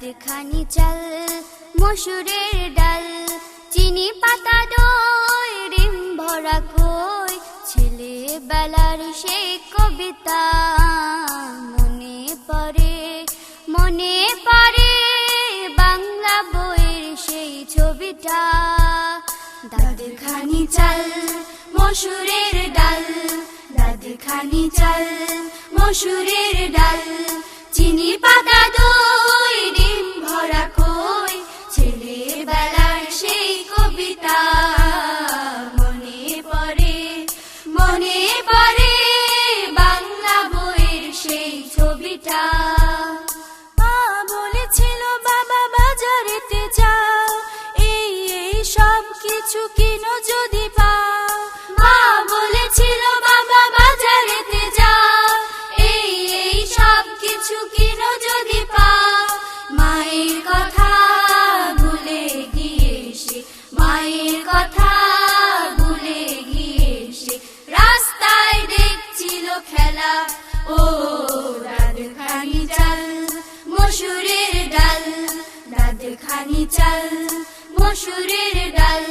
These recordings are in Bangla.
খানি চাল, মসুরের ডাল, চিনি পাতা, দই, ডিম ভরা কই ছেলে বেলার সেই কবিতা মনে পড়ে মনে পড়ে বাংলা বইয়ের সেই ছবিটা। দাদ খানি চাল, মসুরের ডাল দাদ খানি চাল, মসুরের ডাল। কিছু কিনো যদি পাও, মা বলেছিল, বাবা, বাজারেতে যাও। এই এই সব কিছু কিনো যদি পাও, মায়ের কথা ভুলে গিয়ে মায়ের কথা ভুলে গিয়ে রাস্তায় দেখছিল খেলা। ও দাদ খানি চাল, মসুরের ডাল দাদ খানি চাল, মসুরের ডাল।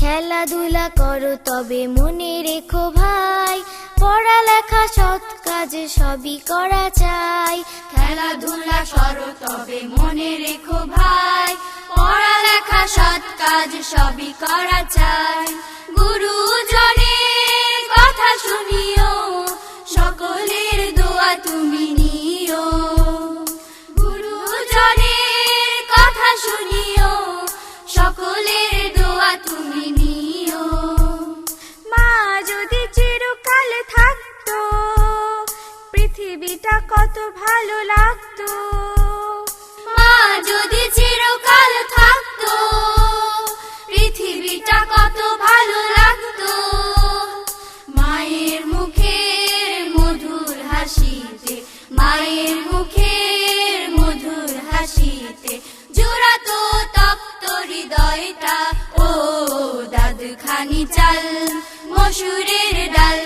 খেলাধুলা করো তবে মনে রেখো ভাই, পড়ালেখা সৎ কাজে সবই করা চাই। খেলাধুলা করো তবে মনে রেখো ভাই, পড়ালেখা কাজ সবই করা চাই গুরুজনের কথা শুনিও, সকলের দোয়া তুমি নিও। গুরুজনের কথা শুনিও, সকলের দোয়া তুমি নিও। মা যদি চিরকাল থাকতো, পৃথিবীটা কত ভালো লাগতো। মা যদি খানি চাল, মসুরের ডাল।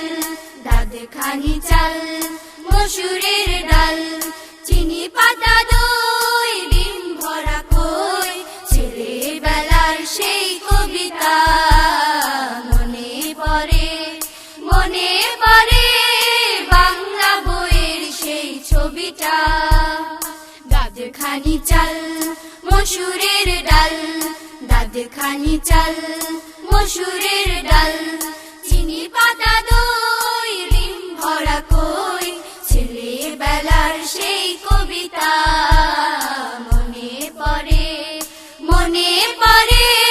দাদ খানি চাল, মসুরের ডাল। চিনি পাতা, দই, ডিম ভরা কই ছেলে বেলার সেই কবিতা মনে পড়ে মনে পড়ে বাংলা বইয়ের সেই ছবিটা। দাদ খানি চাল, মসুরের ডাল। দাদ খানি চাল মসুরের ডাল, চিনি, পাতা, দই রিম ভরা কই, ছেলেবেলার সেই কবিতা মনে পড়ে মনে পড়ে।